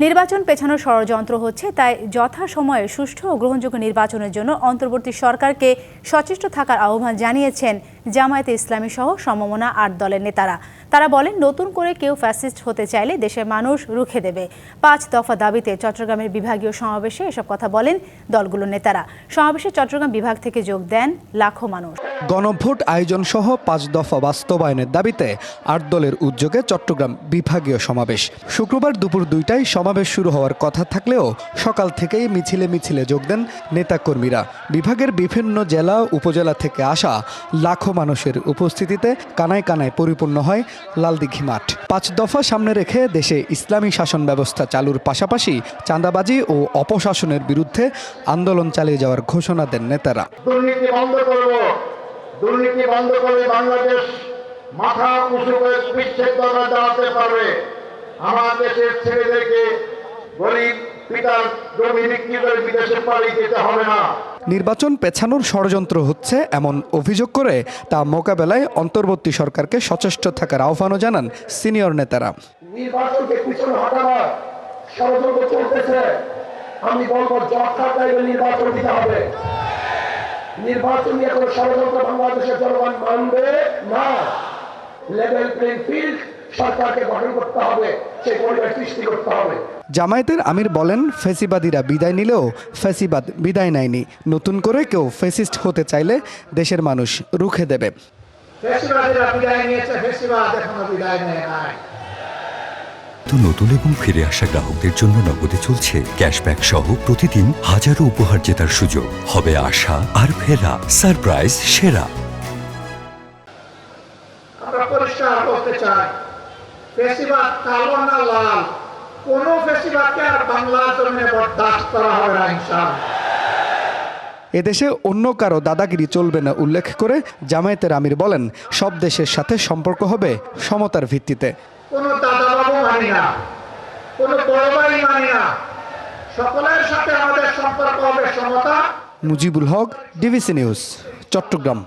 নির্বাচন পেছানোর ষড়যন্ত্র হচ্ছে, তাই যথাসময়ে সুষ্ঠু ও গ্রহণযোগ্য নির্বাচনের জন্য অন্তর্বর্তী সরকারকে সচেষ্ট থাকার আহ্বান জানিয়েছেন জামায়াতে ইসলামী সহ সমমনা আট দলের নেতারা। তারা বলেন, নতুন করে কেউ ফ্যাসিস্ট হতে চাইলে দেশের মানুষ রুখে দেবে। পাঁচ দফা দাবিতে চট্টগ্রামের বিভাগীয় সমাবেশে এসব কথা বলেন দলগুলোর নেতারা। সমাবেশে চট্টগ্রাম বিভাগ থেকে যোগ দেন লাখো মানুষ। গণভোট আয়োজন সহ পাঁচ দফা বাস্তবায়নের দাবিতে আট দলের উদ্যোগে চট্টগ্রাম বিভাগীয় সমাবেশ। শুক্রবার দুপুর দুইটায় সমাবেশ শুরু হওয়ার কথা থাকলেও সকাল থেকেই মিছিলে মিছিলে যোগ দেন নেতাকর্মীরা। বিভাগের বিভিন্ন জেলা, উপজেলা থেকে আসা লাখো মানুষের উপস্থিতিতে কানায় কানায় পরিপূর্ণ হয় লালদিঘি মাঠ। পাঁচ দফা সামনে রেখে দেশে ইসলামী শাসন ব্যবস্থা চালুর পাশাপাশি চাঁদাবাজি ও অপশাসনের বিরুদ্ধে আন্দোলন চালিয়ে যাওয়ার ঘোষণা দেন নেতারা। আমার দেশের ছেলেদেরকে গরিব পিতার জমি বিক্রি করে বিদেশে পাড়ি যেতে হবে না। নির্বাচন পেছানোর ষড়যন্ত্র হচ্ছে এমন অভিযোগ করে তা মোকাবেলায় অন্তর্বর্তী সরকারকে সচেষ্ট থাকার আহ্বানও জানান সিনিয়র নেতারা। নির্বাচনকে পিছনে হটাবার ষড়যন্ত্র চলতেছে। আমি বলব যথা টাইমে নির্বাচন দিতে হবে। নির্বাচন নিয়ে কোনো ষড়যন্ত্র বাংলাদেশের জনগণ মানবে না। লেভেল প্লেইং ফিল্ড সরকারকে গঠন করতে হবে। সেই পরিবেশ সৃষ্টি করতে হবে। জামায়াতের আমির বলেন ফেসিবাদীরা বিদায় নিলেও ফেসিবাদ বিদায় নেয়নি। নতুন করে কেউ ফেসিস্ট হতে চাইলে দেশের মানুষ রুখে দেবে। ফেসিবাদীরা বিদায় নিয়েছে ফেসিবাদ এখনও বিদায় নেয় নাই। তো নতুন এবং ফিরে আসা গ্রাহকদের জন্য নগদে চলছে ক্যাশব্যাক সহ প্রতিদিন হাজারো উপহার জেতার সুযোগ। হবে আশা আর ফেরা সারপ্রাইজ সেরা। আমরা পরিষ্কার করতে চাই। ফেসিবাদ কালো না লাল কোন ফেসিবাদকে আর বাংলার জন্য বরদাস্ত করা হবে না ইনশাআল্লাহ। এদেশে অন্য কারও দাদাগিরি চলবে না উল্লেখ করে জামায়াতের আমির বলেন সব দেশের সাথে সম্পর্ক হবে সমতার ভিত্তিতে। কোন দাদা বাবু মানি না কোন বড় ভাই মানি না সকলের সাথে আমাদের সম্পর্ক হবে সমতা। Mujibul Haque DVC news Chattogram.